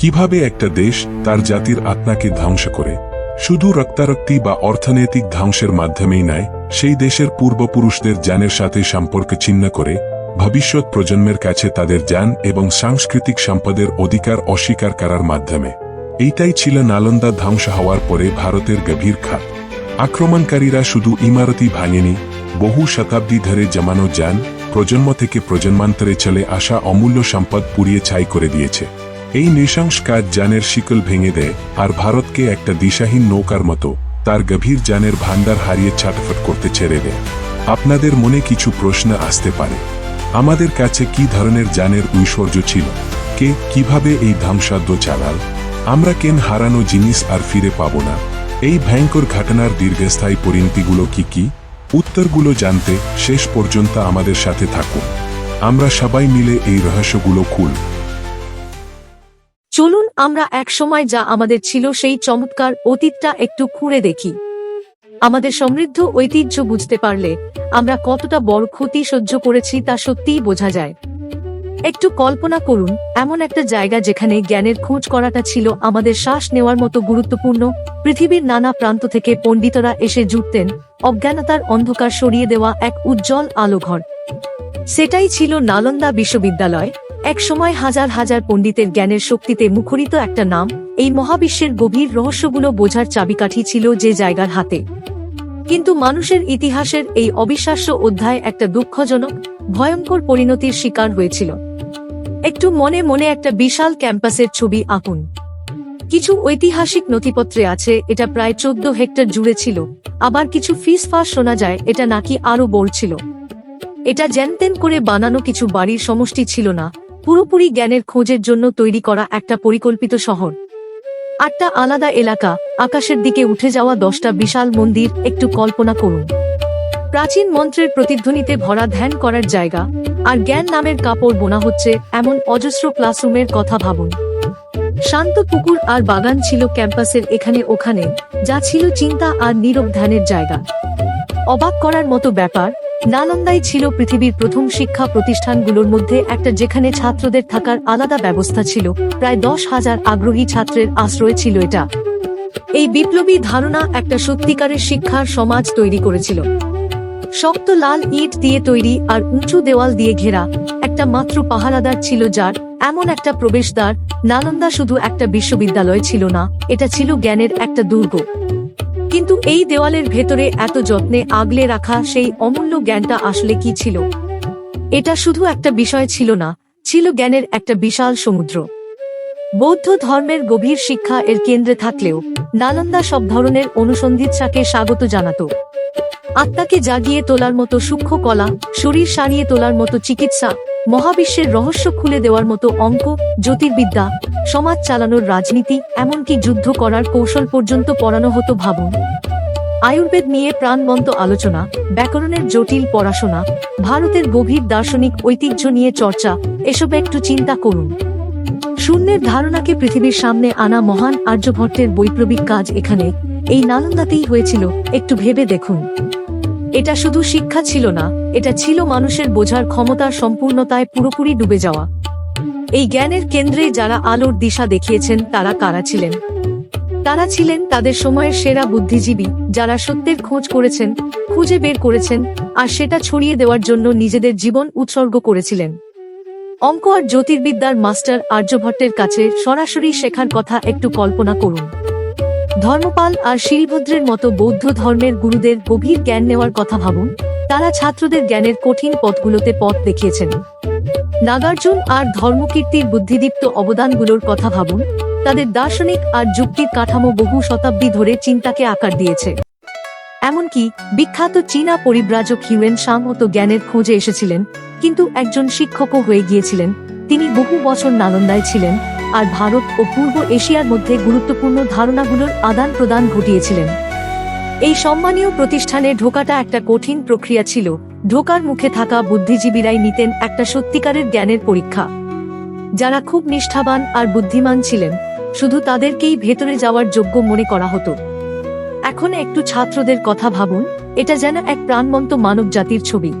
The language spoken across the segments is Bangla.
কীভাবে একটা দেশ তার জাতির আত্মাকে ধ্বংস করে? শুধু রক্তারক্তি বা অর্থনৈতিক ধ্বংসের মাধ্যমেই নয়, সেই দেশের পূর্বপুরুষদের জ্ঞানের সাথে সম্পর্ক ছিন্ন করে, ভবিষ্যৎ প্রজন্মের কাছে তাদের জ্ঞান এবং সাংস্কৃতিক সম্পদের অধিকার অস্বীকার করার মাধ্যমে। এইটাই ছিল নালন্দা ধ্বংস হওয়ার পরে ভারতের গভীর খাত। আক্রমণকারীরা শুধু ইমারতি ভাঙেনি, বহু শতাব্দী ধরে জমানো যান প্রজন্ম থেকে প্রজন্মান্তরে চলে আসা অমূল্য সম্পদ পুড়িয়ে ছাই করে দিয়েছে। এই নৃশংস কাজ জ্ঞানের শিকল ভেঙে দেয়, আর ভারতকে একটা দিশাহীন নৌকার মতো, তার গভীর জ্ঞানের ভান্ডার হারিয়ে ছাটফট করতে ছেড়ে দেয়। আপনাদের মনে কিছু প্রশ্ন আসতে পারে। আমাদের কাছে কি ধরনের জ্ঞানের ঐশ্বর্য ছিল? কে কীভাবে এই ধ্বংসাদ্য চালাল? আমরা কেন হারানো জিনিস আর ফিরে পাব না? এই ভয়ঙ্কর ঘটনার দীর্ঘস্থায়ী পরিণতিগুলো কি কি? উত্তরগুলো জানতে শেষ পর্যন্ত আমাদের সাথে থাকুন। আমরা সবাই মিলে এই রহস্যগুলো খুল চলুন আমরা এক সময় যা আমাদের ছিল সেই চমৎকার অতীতটা একটু খুঁড়ে দেখি। আমাদের সমৃদ্ধ ঐতিহ্য বুঝতে পারলে আমরা কতটা বড় ক্ষতি সহ্য করেছি তা সত্যিই বোঝা যায়। একটু কল্পনা করুন, এমন একটা জায়গা যেখানে জ্ঞানের খোঁজ করাটা ছিল আমাদের শ্বাস নেওয়ার মতো গুরুত্বপূর্ণ, পৃথিবীর নানা প্রান্ত থেকে পণ্ডিতরা এসে জুটতেন, অজ্ঞানতার অন্ধকার সরিয়ে দেওয়া এক উজ্জ্বল আলোঘর। সেটাই ছিল নালন্দা বিশ্ববিদ্যালয় এক সময় হাজার হাজার পণ্ডিতের জ্ঞানের শক্তিতে মুখরিত একটা নাম, এই মহাবিশ্বের গভীর রহস্যগুলো বোঝার চাবিকাঠি ছিল যে জায়গার হাতে। কিন্তু মানুষের ইতিহাসের এই অবিশ্বাস্য অধ্যায় একটা দুঃখজনক, ভয়ঙ্কর পরিণতির শিকার হয়েছিল। একটু মনে মনে একটা বিশাল ক্যাম্পাসের ছবি আঁকুন। কিছু ঐতিহাসিক নথিপত্রে আছে, এটা প্রায় চোদ্দ হেক্টর জুড়ে ছিল। আবার কিছু ফিস ফাস শোনা যায়, এটা নাকি আরও বড় ছিল। এটা জ্যানতেন করে বানানো কিছু বাড়ির সমষ্টি ছিল না পুরোপুরি জ্ঞানের খোঁজের জন্য তৈরি করা একটা পরিকল্পিত শহর। আটটা আলাদা এলাকা, আকাশের দিকে উঠে যাওয়া দশটা বিশাল মন্দির, একটু কল্পনা করুন। প্রাচীন মন্ত্রের প্রতিধ্বনিতে ভরা ধ্যান করার জায়গা, আর জ্ঞান নামের কাপড় বোনা হচ্ছে এমন অজস্র ক্লাসরুমের কথা ভাবুন। শান্ত পুকুর আর বাগান ছিল ক্যাম্পাসের এখানে ওখানে, যা ছিল চিন্তা আর নীরব ধ্যানের জায়গা। অবাক করার মতো ব্যাপার নালন্দাই ছিল পৃথিবীর প্রথম শিক্ষা প্রতিষ্ঠানগুলোর মধ্যে একটা যেখানে ছাত্রদের থাকার আলাদা ব্যবস্থা ছিল। প্রায় দশ হাজার আগ্রহী ছাত্রের আশ্রয় ছিল এটা। এই বিপ্লবী ধারণা একটা সত্যিকারের শিক্ষার সমাজ তৈরি করেছিল। শক্ত লাল ইট দিয়ে তৈরি আর উঁচু দেওয়াল দিয়ে ঘেরা একটা মাত্র পাহারাদার ছিল যার এমন একটা প্রবেশদ্বার নালন্দা শুধু একটা বিশ্ববিদ্যালয় ছিল না, এটা ছিল জ্ঞানের একটা দুর্গ। কিন্তু এই দেওয়ালের ভেতরে এত যত্নে আগলে রাখা সেই অমূল্য জ্ঞানটা আসলে কি ছিল? এটা শুধু একটা বিষয় ছিল না, ছিল জ্ঞানের একটা বিশাল সমুদ্র। বৌদ্ধ ধর্মের গভীর শিক্ষা এর কেন্দ্রে থাকলেও নালন্দা সব ধরনের অনুসন্ধিৎসাকে স্বাগত জানাত। আত্মাকে জাগিয়ে তোলার মতো সূক্ষ্ম কলা, শরীর সারিয়ে তোলার মতো চিকিৎসা মহাবিশ্বের রহস্য খুলে দেওয়ার মতো অঙ্ক, জ্যোতির্বিদ্যা, সমাজ চালানোর রাজনীতি, এমনকি যুদ্ধ করার কৌশল পর্যন্ত পড়ানো হতো ভাবুন। আয়ুর্বেদ নিয়ে প্রাণবন্ত আলোচনা, ব্যাকরণের জটিল পড়াশোনা, ভারতের গভীর দার্শনিক ঐতিহ্য নিয়ে চর্চা, এসব একটু চিন্তা করুন। শূন্যের ধারণাকে পৃথিবীর সামনে আনা মহান আর্যভট্টের বৈপ্লবিক কাজ এখানে, এই নালন্দাতেই হয়েছিল, একটু ভেবে দেখুন। এটা শুধু শিক্ষা ছিল না, এটা ছিল মানুষের বোঝার ক্ষমতার সম্পূর্ণতায় পুরোপুরি ডুবে যাওয়া। এই জ্ঞানের কেন্দ্রে যারা আলোর দিশা দেখিয়েছেন, তারা কারা ছিলেন? তারা ছিলেন তাদের সময়ের সেরা বুদ্ধিজীবী, যারা সত্যের খোঁজ করেছেন, খুঁজে বের করেছেন, আর সেটা ছড়িয়ে দেওয়ার জন্য নিজেদের জীবন উৎসর্গ করেছিলেন। অঙ্ক আর জ্যোতির্বিদ্যার মাস্টার আর্যভট্টের কাছে সরাসরি শেখার কথা একটু কল্পনা করুন। ধর্মপাল আর শিলভদ্রের মতো বৌদ্ধ ধর্মের গুরুদের গভীর জ্ঞান নেওয়ার কথা ভাবুন, তারা ছাত্রদের জ্ঞানের কঠিন পথগুলোতে পথ দেখিয়েছেন। নাগার্জুন আর ধর্মকীর্তির বুদ্ধিদীপ্ত অবদানগুলোর কথা ভাবুন, তাদের দার্শনিক আর যুক্তির কাঠামো বহু শতাব্দী ধরে চিন্তাকে আকার দিয়েছে। এমনকি বিখ্যাত চীনা পরিব্রাজক হিউয়েন সাং তো জ্ঞানের খোঁজে এসেছিলেন, কিন্তু একজন শিক্ষকও হয়ে গিয়েছিলেন, তিনি বহু বছর নালন্দায় ছিলেন আর ভারত ও পূর্ব এশিয়ার মধ্যে গুরুত্বপূর্ণ ধারণাগুলোর আদান প্রদান ঘটিয়েছিলেন। এই সম্মানীয় প্রতিষ্ঠানে ঢোকাটা একটা কঠিন প্রক্রিয়া ছিল। ঢোকার মুখে থাকা বুদ্ধিজীবীরাই নিতেন একটা সত্যিকারের জ্ঞানের পরীক্ষা। যারা খুব নিষ্ঠাবান আর বুদ্ধিমান ছিলেন, শুধু তাদেরকেই ভেতরে যাওয়ার যোগ্য মনে করা হতো। এখন একটু ছাত্রদের কথা ভাবুন, এটা যেন এক প্রাণবন্ত মানব জাতির ছবি।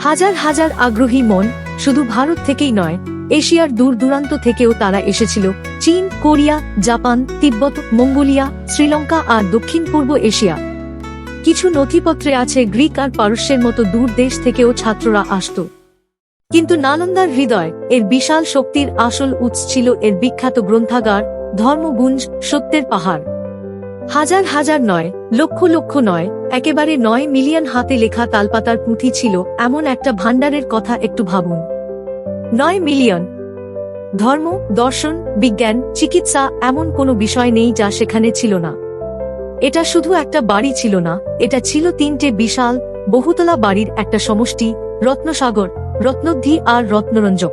হাজার হাজার আগ্রহী মন শুধু ভারত থেকেই নয় এশিয়ার দূর দূরান্ত থেকেও তারা এসেছিল। চীন, কোরিয়া, জাপান, তিব্বত, মঙ্গোলিয়া, শ্রীলঙ্কা আর দক্ষিণ পূর্ব এশিয়া। কিছু নথিপত্রে আছে গ্রিক আর পারস্যের মতো দূর দেশ থেকেও ছাত্ররা আসত। কিন্তু নালন্দার হৃদয় এর বিশাল শক্তির আসল উৎস ছিল এর বিখ্যাত গ্রন্থাগার, ধর্মগুঞ্জ, সত্যের পাহাড়। হাজার হাজার নয়, লক্ষ লক্ষ নয়, একেবারে নয় মিলিয়ন হাতে লেখা তালপাতার পুঁথি ছিল, এমন একটা ভাণ্ডারের কথা একটু ভাবুন। নয় মিলিয়ন। ধর্ম, দর্শন, বিজ্ঞান, চিকিৎসা এমন কোনো বিষয় নেই যা সেখানে ছিল না। এটা শুধু একটা বাড়ি ছিল না, এটা ছিল তিনটে বিশাল, বহুতলা বাড়ির একটা সমষ্টি, রত্নসাগর রত্নদ্ধি আর রত্নরঞ্জক।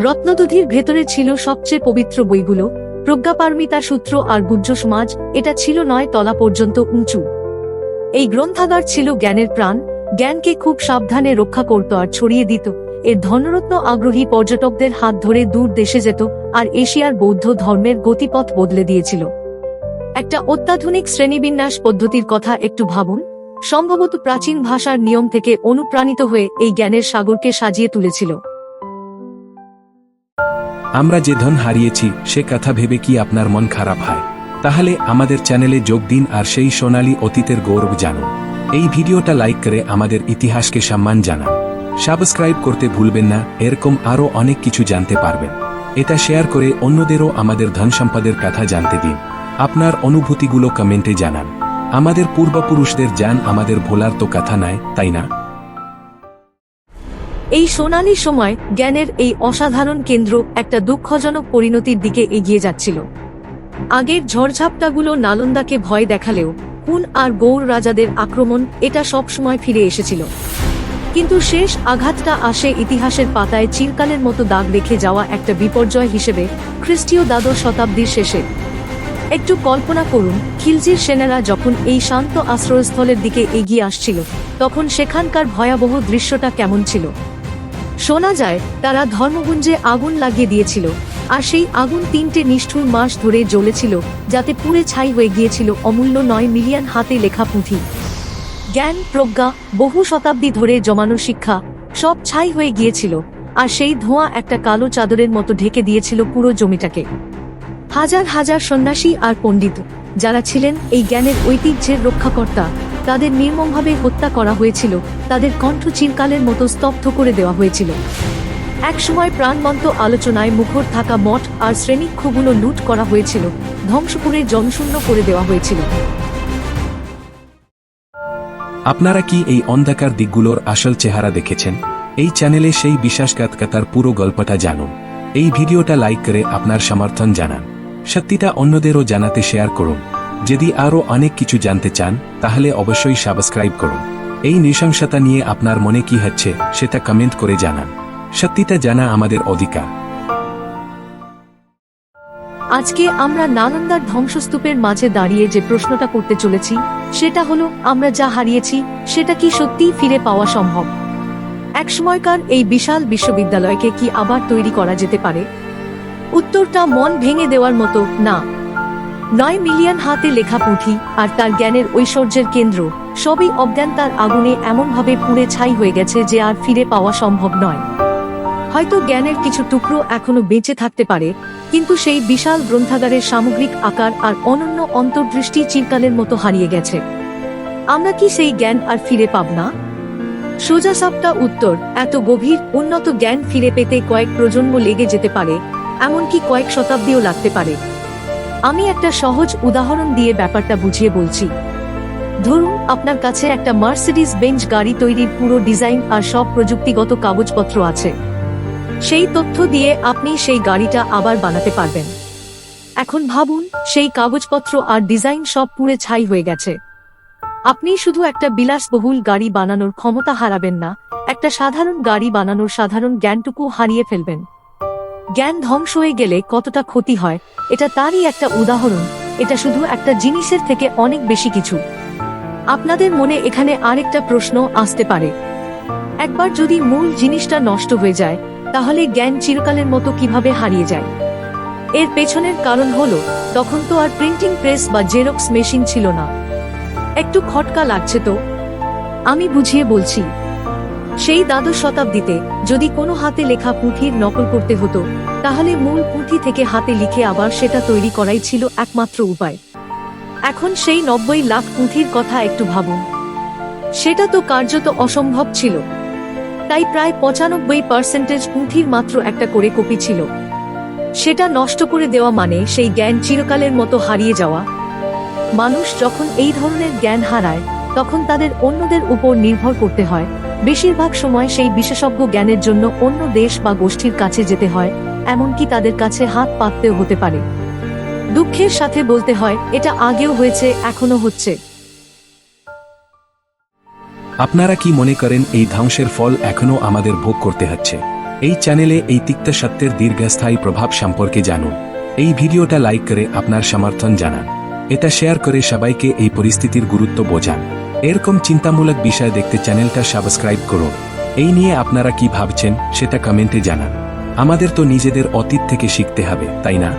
রত্নদধির ভেতরে ছিল সবচেয়ে পবিত্র বইগুলো, প্রজ্ঞাপারমিতা সূত্র আর গুজ্জ সমাজ, এটা ছিল নয় তলা পর্যন্ত উঁচু। এই গ্রন্থাগার ছিল জ্ঞানের প্রাণ, জ্ঞানকে খুব সাবধানে রক্ষা করত আর ছড়িয়ে দিত। এর ধনরত্ন আগ্রহী পর্যটকদের হাত ধরে দূর দেশে যেত আর এশিয়ার বৌদ্ধ ধর্মের গতিপথ বদলে দিয়েছিল। একটা অত্যাধুনিক শ্রেণীবিন্যাস পদ্ধতির কথা একটু ভাবুন। সম্ভবত প্রাচীন ভাষার নিয়ম থেকে অনুপ্রাণিত হয়ে এই জ্ঞানের সাগরকে সাজিয়ে তুলেছিল। আমরা যে ধন হারিয়েছি, সে কথা ভেবে কি আপনার মন খারাপ হয়? তাহলে আমাদের চ্যানেলে যোগ দিন আর সেই সোনালী অতীতের গৌরব জানুন। এই ভিডিওটা লাইক করে আমাদের ইতিহাসকে সম্মান জানান। সাবস্ক্রাইব করতে ভুলবেন না, এরকম আরও অনেক কিছু জানতে পারবেন। এটা শেয়ার করে অন্যদেরও আমাদের ধন সম্পদের কথা জানতে দিন। আপনার অনুভূতিগুলো কমেন্টে জানান। আমাদের পূর্বপুরুষদের জান আমাদের ভোলার তো কথা নাই, তাই না? এই সোনালী সময় জ্ঞানের এই অসাধারণ কেন্দ্র একটা দুঃখজনক পরিণতির দিকে এগিয়ে যাচ্ছিল। আগের ঝড়ঝাপটাগুলো নালন্দাকে ভয় দেখালেও হুন আর গৌর রাজাদের আক্রমণ এটা সবসময় ফিরে এসেছিল। কিন্তু শেষ আঘাতটা আসে ইতিহাসের পাতায় চিরকালের মতো দাগ রেখে যাওয়া একটা বিপর্যয় হিসেবে খ্রিস্টীয় দ্বাদশ শতাব্দীর শেষে। একটু কল্পনা করুন, খিলজির সেনারা যখন এই শান্ত আশ্রয়স্থলের দিকে এগিয়ে আসছিল, তখন সেখানকার ভয়াবহ দৃশ্যটা কেমন ছিল? শোনা যায়, তারা ধর্মগুঞ্জে আগুন লাগিয়ে দিয়েছিল, আর সেই আগুন তিনটে নিষ্ঠুর মাস ধরে জ্বলেছিল, যাতে পুড়ে ছাই হয়ে গিয়েছিল অমূল্য নয় মিলিয়ন হাতে লেখা পুঁথি। জ্ঞান, প্রজ্ঞা বহু শতাব্দী ধরে জমানো শিক্ষা সব ছাই হয়ে গিয়েছিল আর সেই ধোঁয়া একটা কালো চাদরের মতো ঢেকে দিয়েছিল পুরো জমিটাকে। হাজার হাজার সন্ন্যাসী আর পণ্ডিত যারা ছিলেন এই জ্ঞানের ঐতিহ্যের রক্ষাকর্তা, তাদের নির্মমভাবে হত্যা করা হয়েছিল, তাদের কণ্ঠ চিরকালের মতো স্তব্ধ করে দেওয়া হয়েছিল। একসময় প্রাণবন্ত আলোচনায় মুখর থাকা মঠ আর শ্রেণীক্ষগুলো লুট করা হয়েছিল ধ্বংস করে জনশূন্য করে দেওয়া হয়েছিল। আপনারা কি এই অন্ধকার দিকগুলোর আসল চেহারা দেখেছেন? এই চ্যানেলে সেই বিশ্বাসঘাতকতার পুরো গল্পটা জানুন। এই ভিডিওটা লাইক করে আপনার সমর্থন জানান। সত্যিটা অন্যদেরও জানাতে শেয়ার করুন। যদি আরও অনেক কিছু জানতে চান, তাহলে অবশ্যই সাবস্ক্রাইব করুন। এই নৃশংসতা নিয়ে আপনার মনে কি হচ্ছে, সেটা কমেন্ট করে জানান। সত্যিটা জানা আমাদের অধিকার। আজকে আমরা নালন্দার ধ্বংসস্তূপের মাঝে দাঁড়িয়ে যে প্রশ্নটা করতে চলেছি, সেটা হলো, আমরা যা হারিয়েছি, সেটা কি সত্যিই ফিরে পাওয়া সম্ভব? একসময়কার এই বিশাল বিশ্ববিদ্যালয়কে কি আবার তৈরি করা যেতে পারে? উত্তরটা মন ভেঙে দেওয়ার মতো, না। নয় মিলিয়ন হাতে লেখা পুঁথি আর তার জ্ঞানের ঐশ্বর্যের কেন্দ্র, সবই অজ্ঞান তার আগুনে এমনভাবে পুড়ে ছাই হয়ে গেছে যে আর ফিরে পাওয়া সম্ভব নয়। হয়তো জ্ঞানের কিছু টুকরো এখনও বেঁচে থাকতে পারে কিন্তু সেই বিশাল গ্রন্থাগারের সামগ্রিক আকার আর অনন্য অন্তর্দৃষ্টি চিরকালের মতো হারিয়ে গেছে। আমরা কি সেই জ্ঞান আর ফিরে পাব না? সোজা সাপটা উত্তর, এত গভীর, উন্নত জ্ঞান ফিরে পেতে কয়েক প্রজন্ম লেগে যেতে পারে, এমনকি কয়েক শতাব্দীও লাগতে পারে। আমি একটা সহজ উদাহরণ দিয়ে ব্যাপারটা বুঝিয়ে বলছি। ধরুন, আপনার কাছে একটা মার্সিডিস বেঞ্চ গাড়ি তৈরির পুরো ডিজাইন আর সব প্রযুক্তিগত কাগজপত্র আছে। সেই তথ্য দিয়ে আপনি সেই গাড়িটা আবার বানাতে পারবেন। এখন ভাবুন, সেই কাগজপত্র আর ডিজাইন সব পুড়ে ছাই হয়ে গেছে। আপনি শুধু একটা বিলাসবহুল গাড়ি বানানোর ক্ষমতা হারাবেন না, একটা সাধারণ গাড়ি বানানোর সাধারণ জ্ঞানটুকু হারিয়ে ফেলবেন। জ্ঞান ধ্বংস হয়ে গেলে কতটা ক্ষতি হয়, এটা তারই একটা উদাহরণ, এটা শুধু একটা জিনিসের থেকে অনেক বেশি কিছু। আপনাদের মনে এখানে আরেকটা প্রশ্ন আসতে পারে। একবার যদি মূল জিনিসটা নষ্ট হয়ে যায় তাহলে জ্ঞান চিরকালের মতো কীভাবে হারিয়ে যায়? এর পেছনের কারণ হলো, তখন তো আর প্রিন্টিং প্রেস বা জেরক্স মেশিন ছিল না। একটু খটকা লাগছে তো? আমি বুঝিয়ে বলছি, সেই দ্বাদশ শতাব্দীতে যদি কোনো হাতে লেখা পুঁথির নকল করতে হতো, তাহলে মূল পুঁথি থেকে হাতে লিখে আবার সেটা তৈরি করাই ছিল একমাত্র উপায়। এখন সেই নব্বই লাখ পুঁথির কথা একটু ভাবুন। সেটা তো কার্যত অসম্ভব ছিল। তাই প্রায় পঁচানব্বই পার্সেন্টেজ পুঁথির মাত্র একটা করে কপি ছিল। সেটা নষ্ট করে দেওয়া মানে সেই জ্ঞান চিরকালের মতো হারিয়ে যাওয়া। মানুষ যখন এই ধরনের জ্ঞান হারায়, তখন তাদের অন্যদের উপর নির্ভর করতে হয়। বেশিরভাগ সময় সেই বিশেষজ্ঞ জ্ঞানের জন্য অন্য দেশ বা গোষ্ঠীর কাছে যেতে হয়, এমনকি তাদের কাছে হাত পাততেও হতে পারে। দুঃখের সাথে বলতে হয়, এটা আগেও হয়েছে এখনও হচ্ছে। আপনারা কি মনে করেন এই ধ্বংসের ফল এখনও আমাদের ভোগ করতে হচ্ছে? এই চ্যানেলে এই তিক্ত সত্যের দীর্ঘস্থায়ী প্রভাব সম্পর্কে জানুন। এই ভিডিওটা লাইক করে আপনার সমর্থন জানান। এটা শেয়ার করে সবাইকে এই পরিস্থিতির গুরুত্ব বোঝান। এরকম চিন্তামূলক বিষয় দেখতে চ্যানেলটা সাবস্ক্রাইব করুন। এই নিয়ে আপনারা কি ভাবছেন, সেটা কমেন্টে জানান। আমাদের তো নিজেদের অতীত থেকে শিখতে হবে, তাই না?